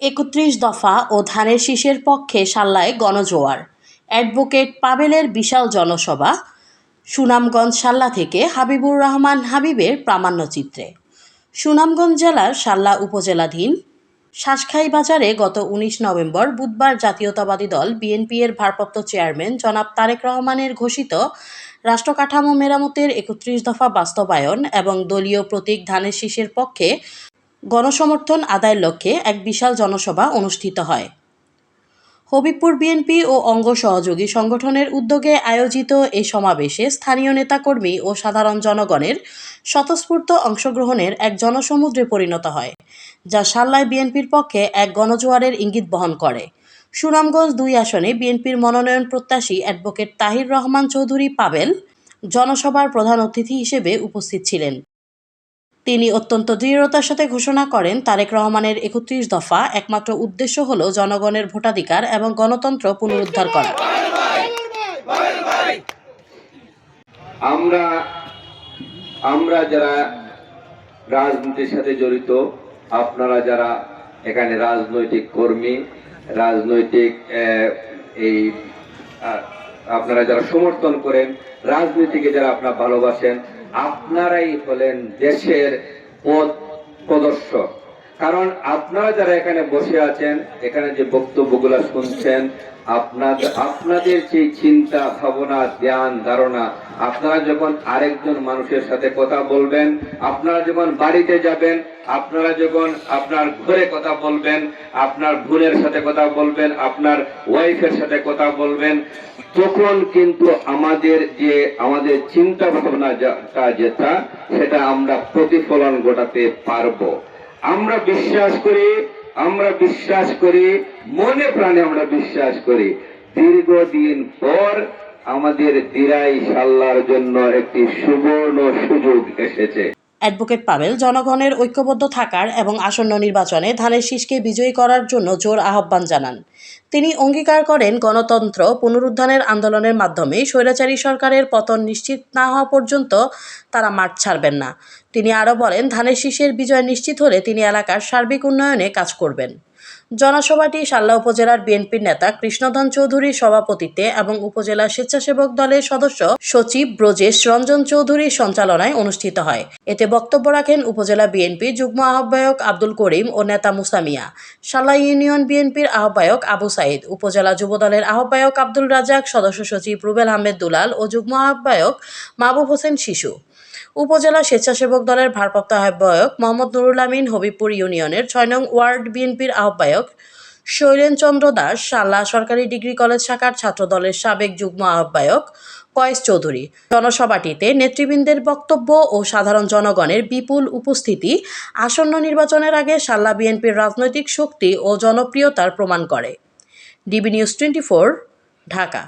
একত্রিশ দফা ও ধানের শীষের পক্ষে সাল্লায় গণজোয়ার। অ্যাডভোকেট পাবেলের বিশাল জনসভা, সুনামগঞ্জ সাল্লা থেকে হাবিবুর রহমান হাবিবের প্রামাণ্যচিত্রে। সুনামগঞ্জ জেলার সাল্লা উপজেলাধীন শ্বাসখাই বাজারে গত উনিশ নভেম্বর বুধবার জাতীয়তাবাদী দল বিএনপি এর ভারপ্রাপ্ত চেয়ারম্যান জনাব তারেক রহমানের ঘোষিত রাষ্ট্রকাঠামো মেরামতের একত্রিশ দফা বাস্তবায়ন এবং দলীয় প্রতীক ধানের শীষের পক্ষে গণসমর্থন আদায়ের লক্ষ্যে এক বিশাল জনসভা অনুষ্ঠিত হয়। হবিবপুর বিএনপি ও অঙ্গ সহযোগী সংগঠনের উদ্যোগে আয়োজিত এই সমাবেশে স্থানীয় নেতাকর্মী ও সাধারণ জনগণের স্বতঃস্ফূর্ত অংশগ্রহণের এক জনসমুদ্রে পরিণত হয়, যা সাল্লায় বিএনপির পক্ষে এক গণজোয়ারের ইঙ্গিত বহন করে। সুনামগঞ্জ দুই আসনে বিএনপির মনোনয়ন প্রত্যাশী অ্যাডভোকেট তাহির রহমান চৌধুরী পাবেল জনসভার প্রধান অতিথি হিসেবে উপস্থিত ছিলেন। তিনি অত্যন্ত দৃঢ়তার সাথে ঘোষণা করেন, তারেক রহমানের একত্রিশ দফা একমাত্র উদ্দেশ্য হল জনগণের ভোটাধিকার এবং গণতন্ত্র পুনরুদ্ধার করা। আমরা আমরা যারা রাজনীতির সাথে জড়িত, আপনারা যারা এখানে রাজনৈতিক কর্মী, রাজনৈতিক এই আপনারা যারা সমর্থন করেন, রাজনীতিকে যারা আপনারা ভালোবাসেন আপনারাই হলেন দেশের পথ প্রদর্শক। কারণ আপনারা যারা এখানে বসে আছেন, এখানে যে বক্তব্যগুলো শুনছেন আপনাদের আপনাদের যে চিন্তা, ভাবনা জ্ঞান ধারণা, আপনারা যখন আরেকজন মানুষের সাথে কথা বলবেন, আপনারা যখন বাড়িতে যাবেন, আপনারা যখন আপনার ঘরে কথা বলবেন, আপনার বোনের সাথে কথা বলবেন, আপনার ওয়াইফের সাথে কথা বলবেন, তখন কিন্তু আমাদের যে, আমাদের চিন্তা ভাবনা যেটা, সেটা আমরা প্রতিফলন ঘটাতে পারব। আমরা বিশ্বাস করি, আমরা বিশ্বাস করি, মনে প্রাণে আমরা বিশ্বাস করি। দীর্ঘদিন পর আমাদের দিরাই সাল্লার জন্য একটি সুবর্ণ সুযোগ এসেছে। অ্যাডভোকেট পাবেল জনগণের ঐক্যবদ্ধ থাকার এবং আসন্ন নির্বাচনে ধানের শীষকে বিজয়ী করার জন্য জোর আহ্বান জানান। তিনি অঙ্গীকার করেন গণতন্ত্র পুনরুদ্ধারের আন্দোলনের মাধ্যমে স্বৈরাচারী সরকারের পতন নিশ্চিত না হওয়া পর্যন্ত তারা মাঠ ছাড়বেন না। তিনি আরও বলেন, ধানের শীষের বিজয় নিশ্চিত হলে তিনি এলাকার সার্বিক উন্নয়নে কাজ করবেন। জনসভাটি সাল্লা উপজেলার বিএনপির নেতা কৃষ্ণধন চৌধুরীর সভাপতিত্বে এবং উপজেলা স্বেচ্ছাসেবক দলের সদস্য সচিব ব্রজেশ রঞ্জন চৌধুরীর সঞ্চালনায় অনুষ্ঠিত হয়। এতে বক্তব্য রাখেন উপজেলা বিএনপি যুগ্ম আহ্বায়ক আব্দুল করিম ও নেতা মুসামিয়া সাল্লা ইউনিয়ন বিএনপির আহ্বায়ক আবু সাইদ। উপজেলা যুবদলের আহ্বায়ক আব্দুল রাজাক সদস্য সচিব রুবেল আহমেদ দুলাল ও যুগ্ম আহ্বায়ক মাহবুব হোসেন শিশু। উপজেলা স্বেচ্ছাসেবক দলের ভারপ্রাপ্ত আহ্বায়ক মোহাম্মদ নুরুল আমিন হবিবপুর ইউনিয়নের ছয় নং ওয়ার্ড বিএনপির আহ্বায়ক শৈলেন চন্দ্র দাস সাল্লা সরকারি ডিগ্রি কলেজ শাখার ছাত্র দলের সাবেক যুগ্ম আহ্বায়ক কয়েস চৌধুরী। জনসভাটিতে নেতৃবৃন্দের বক্তব্য ও সাধারণ জনগণের বিপুল উপস্থিতি আসন্ন নির্বাচনের আগে সাল্লা বিএনপির রাজনৈতিক শক্তি ও জনপ্রিয়তার প্রমাণ করে। DB news twenty Dhaka.